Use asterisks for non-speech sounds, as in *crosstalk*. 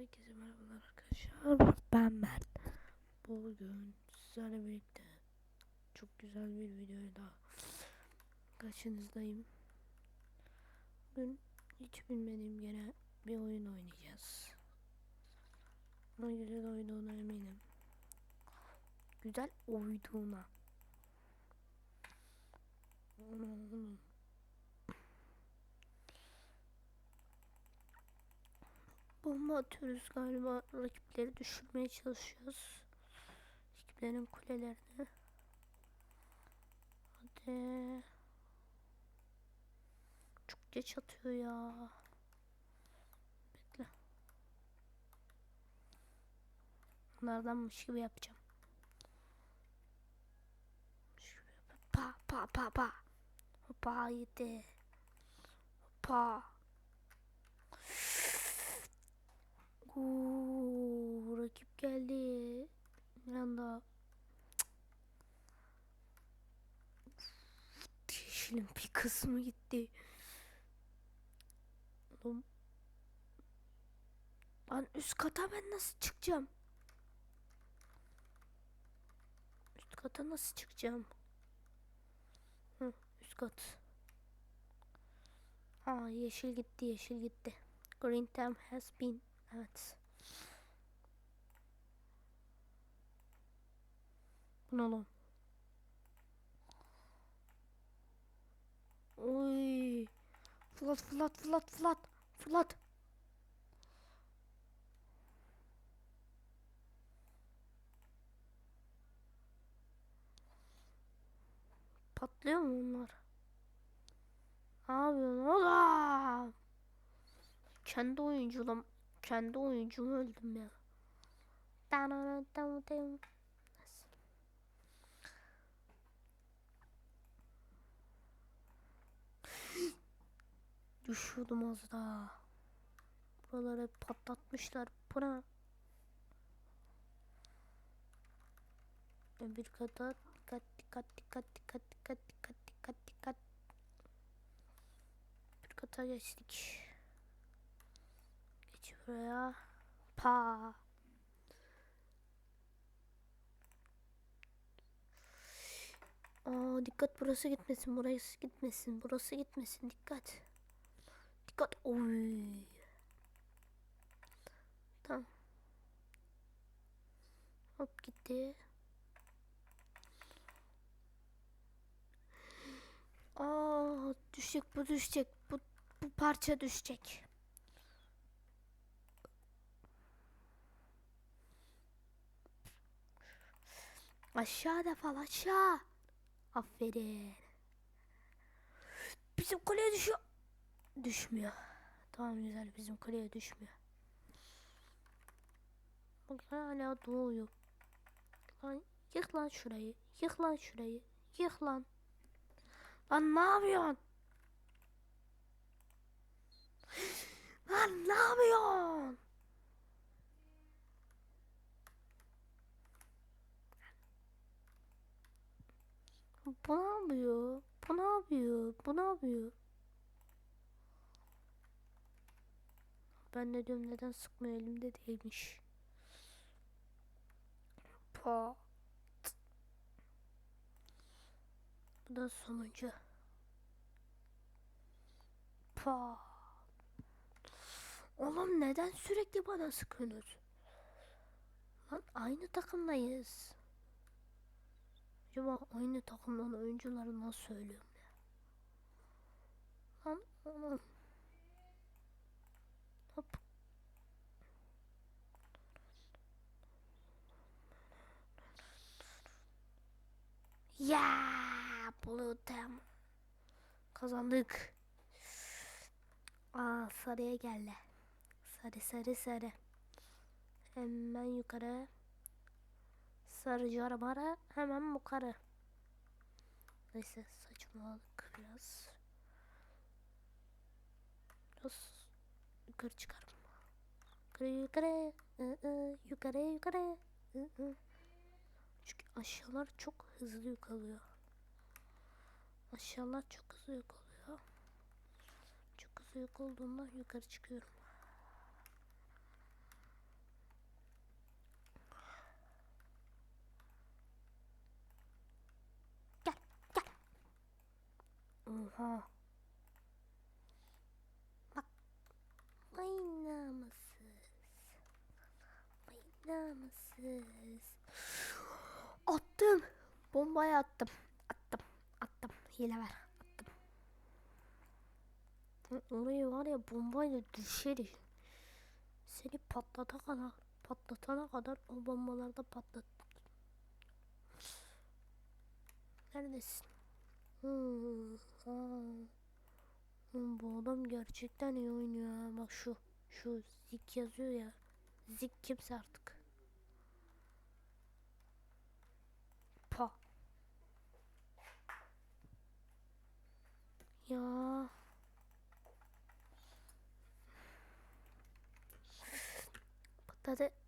Herkese merhabalar arkadaşlar. Ben Mert. Bugün sizlerle birlikte çok güzel bir videoyla karşınızdayım. Bugün hiç bilmediğim yere bir oyun oynayacağız. Ama güzel oyduğuna eminim. Güzel oyduğuna. Bomba atıyoruz galiba. Rakipleri düşürmeye çalışıyoruz. Rakiplerin kulelerini. Hadi. Çok geç atıyor ya. Bekle. Onlardanmış gibi yapacağım. Pa pa pa pa. Hoppa yedi. Hoppa. Oo, rakip geldi. Bir anda Cık. yeşilin bir kısmı gitti. Oğlum. Lan üst kata ben nasıl çıkacağım? Üst kata nasıl çıkacağım? Hı, üst kat. Aa yeşil gitti, yeşil gitti. Green time has been Evet. Bu ne lan? Oy. Flat flat flat flat flat. Patlıyor mu onlar? Ne yapıyorsun oğlum? Kendi oyunculam kendi oyuncumu öldüm ya. *laughs* Düşüyordum az daha. Buraları patlatmışlar. Bu ne? Bir kata dikkat dikkat dikkat dikkat dikkat dikkat dikkat dikkat. Bir kata geçtik. Buraya. Pa. Aa dikkat burası gitmesin, burası gitmesin, burası gitmesin. Dikkat. Dikkat. Oy. Tamam. Hop gitti. Aa düşecek bu düşecek. Bu bu parça düşecek. Aşağı defal aşağı. Aferin. Bizim kuleye düşüyor. Düşmüyor. Tamam güzel bizim kuleye düşmüyor. Bak hala doğuyor. Lan yık lan şurayı. Yık lan şurayı. Yık lan. Lan ne yapıyorsun? *gasps* Lan ne yapıyorsun? Bu ne yapıyor? Bu ne yapıyor? Bu ne yapıyor? Ben de diyorum neden sıkmıyor elimde değilmiş. Pa. Bu da sonuncu. Pa. Oğlum neden sürekli bana sıkıyorsunuz? Lan aynı takımdayız. Acaba aynı takımdan oyuncuları nasıl söylüyorum ya? Lan oğlum. Hop. Ya Blue Team. Kazandık. Aa sarıya geldi. Sarı sarı sarı. Hemen yukarı. Sarıcı arabara hemen yukarı. Neyse saçmaladık biraz. Biraz yukarı çıkarım. Yukarı yukarı. yukarı yukarı. Çünkü aşağılar çok hızlı yıkılıyor. Aşağılar çok hızlı yıkılıyor. Çok hızlı yıkıldığında yukarı çıkıyorum. Oha. Bak. Vay namussuz. Attım. Bombayı attım. Attım. Attım. Hile ver. Attım. Orayı var ya bombayla düşeriz. Seni patlatana kadar, patlatana kadar o bombalarda patlat. Neredesin? Hmm. Bu adam gerçekten iyi oynuyor ha. Bak şu, şu Zik yazıyor ya. Zik kimse artık. Pa. Ya. Patladı.